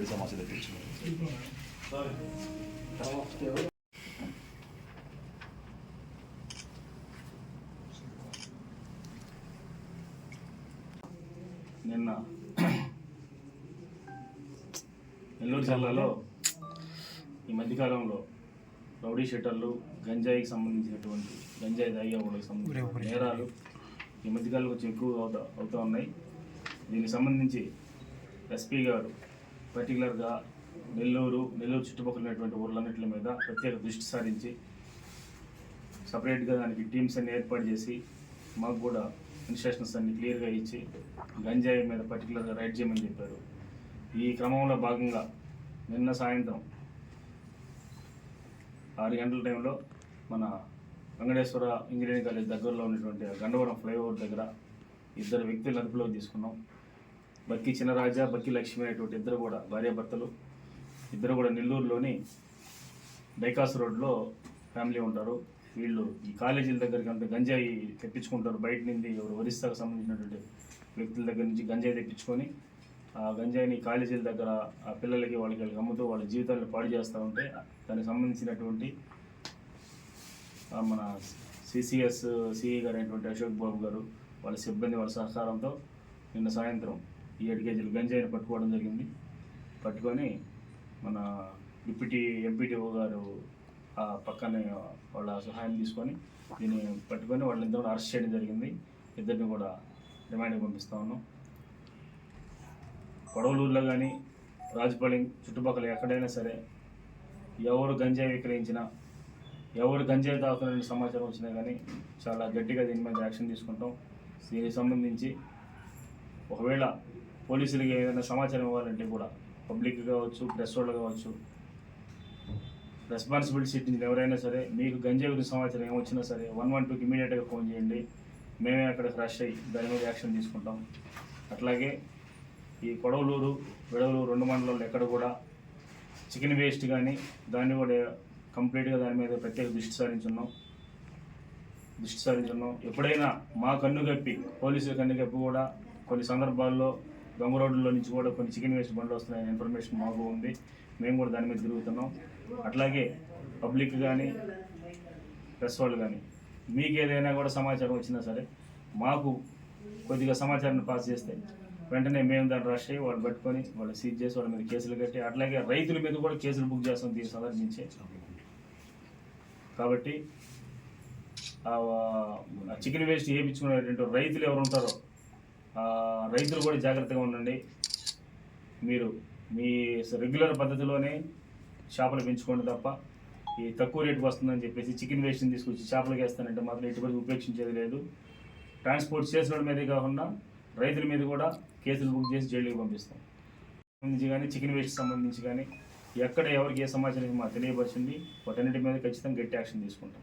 వేడి సమస్య తెప్పించుకున్నాం నిన్న నెల్లూరు జిల్లాలో ఈ మధ్యకాలంలో రౌడీ షీటర్లు గంజాయికి సంబంధించినటువంటి గంజాయి తాగి వాళ్ళకి సంబంధించిన నేరాలు ఈ మధ్యకాలంలో కొంచెం ఎక్కువ అవుతా అవుతూ ఉన్నాయి. దీనికి సంబంధించి ఎస్పీ గారు పర్టికులర్గా నెల్లూరు నెల్లూరు చుట్టుపక్కల ఉన్నటువంటి ఊర్లన్నింటి మీద ప్రత్యేక దృష్టి సారించి సపరేట్గా దానికి టీమ్స్ అన్ని ఏర్పాటు చేసి మాకు కూడా ఇన్స్ట్రక్షన్స్ అన్ని క్లియర్గా ఇచ్చి గంజాయి మీద పర్టికులర్గా రైడ్ చేయమని చెప్పారు. ఈ క్రమంలో భాగంగా నిన్న సాయంత్రం ఆరు గంటల టైంలో మన వెంకటేశ్వర ఇంజనీరింగ్ కాలేజ్ దగ్గరలో ఉన్నటువంటి గండవరం ఫ్లైఓవర్ దగ్గర ఇద్దరు వ్యక్తులు అదుపులోకి తీసుకున్నాం. బక్కి చిన్నరాజా బక్కి లక్ష్మి అనేటువంటి ఇద్దరు కూడా భార్యాభర్తలు. ఇద్దరు కూడా నెల్లూరులోని డైకాస్ రోడ్లో ఫ్యామిలీ ఉంటారు. వీళ్ళు ఈ కాలేజీల దగ్గరికి అంత గంజాయి తెప్పించుకుంటారు. బయట నుండి ఎవరు ఒరిస్సాకు సంబంధించినటువంటి వ్యక్తుల దగ్గర నుంచి గంజాయి తెప్పించుకొని ఆ గంజాయిని కాలేజీల దగ్గర ఆ పిల్లలకి వాళ్ళకి వాళ్ళకి అమ్ముతూ వాళ్ళ జీవితాలను పాడు చేస్తూ ఉంటే దానికి సంబంధించినటువంటి మన సిసిఎస్ సిఈ గారు అయినటువంటి అశోక్ బాబు గారు వాళ్ళ సిబ్బంది వాళ్ళ సహకారంతో నిన్న సాయంత్రం ఏడు కేజీలు గంజాయిని పట్టుకోవడం జరిగింది. పట్టుకొని మన డిప్యూటీ ఎంపీటీఓ గారు ఆ పక్కనే వాళ్ళ సహాయం తీసుకొని దీన్ని పట్టుకొని వాళ్ళని ఇద్దరు అరెస్ట్ చేయడం జరిగింది. ఇద్దరిని కూడా రిమాండ్కి పంపిస్తా ఉన్నాం. కొడవలూరులో కానీ రాజపాళెం చుట్టుపక్కల ఎక్కడైనా సరే ఎవరు గంజాయి విక్రయించినా ఎవరు గంజాయి తాగుతున్న సమాచారం వచ్చినా కానీ చాలా గట్టిగా దీని మీద యాక్షన్ తీసుకుంటాం. దీనికి సంబంధించి ఒకవేళ పోలీసులకి ఏదైనా సమాచారం ఇవ్వాలంటే కూడా పబ్లిక్ కావచ్చు ప్రెస్ వాళ్ళు కావచ్చు రెస్పాన్సిబిలిటీ సిటిజన్ ఎవరైనా సరే మీకు గంజే గురించి సమాచారం ఏమొచ్చినా సరే వన్ వన్ టూకి ఇమీడియట్గా ఫోన్ చేయండి. మేమే అక్కడ రష్ అయ్యి దాని మీద యాక్షన్ తీసుకుంటాం. అట్లాగే ఈ కొడవలూరు విడవలూరు రెండు మండలాల్లో ఎక్కడ కూడా చికెన్ వేస్ట్ కానీ దాన్ని కూడా కంప్లీట్గా దాని మీద ప్రత్యేక దృష్టి సారించున్నాం. దృష్టి సారించున్నాం. ఎప్పుడైనా మా కన్ను కప్పి పోలీసుల కన్ను కప్పి కూడా కొన్ని సందర్భాల్లో దొంగ రోడ్లో నుంచి కూడా కొన్ని చికెన్ వేస్ట్ బండ్లు వస్తున్నాయని ఇన్ఫర్మేషన్ మాకు ఉంది. మేము కూడా దాని మీద తిరుగుతున్నాం. అట్లాగే పబ్లిక్ కానీ ప్రెస్ వాళ్ళు కానీ మీకు ఏదైనా కూడా సమాచారం వచ్చినా సరే మాకు కొద్దిగా సమాచారాన్ని పాస్ చేస్తే వెంటనే మేము దాన్ని రష్ అయ్యి వాళ్ళు పట్టుకొని వాళ్ళు సీజ్ చేసి వాళ్ళ మీద కేసులు కట్టి అట్లాగే రైతుల మీద కూడా కేసులు బుక్ చేస్తాం దీన్ని సందర్శించే. కాబట్టి ఆ చికెన్ వేస్ట్ వేయించుకునేటువంటి రైతులు ఎవరు ఉంటారో రైతులు కూడా జాగ్రత్తగా ఉండండి. మీరు మీ రెగ్యులర్ పద్ధతిలోనే చేపలు పెంచుకోండి తప్ప ఈ తక్కువ రేటుకు వస్తుందని చెప్పేసి చికెన్ వేస్ట్ని తీసుకొచ్చి చేపలకి వేస్తానంటే మాత్రం ఎటువంటి ఉపేక్షించేది లేదు. ట్రాన్స్పోర్ట్ చేసిన మీదే కాకుండా రైతుల మీద కూడా కేసులు బుక్ చేసి జైలుకి పంపిస్తాం. సంబంధించి కానీ చికెన్ వేస్ట్ సంబంధించి కానీ ఎక్కడ ఎవరికి ఏ సమాచారం మాకు తెలియపరిచింది వాటన్నిటి మీద ఖచ్చితంగా గట్టి యాక్షన్ తీసుకుంటాం.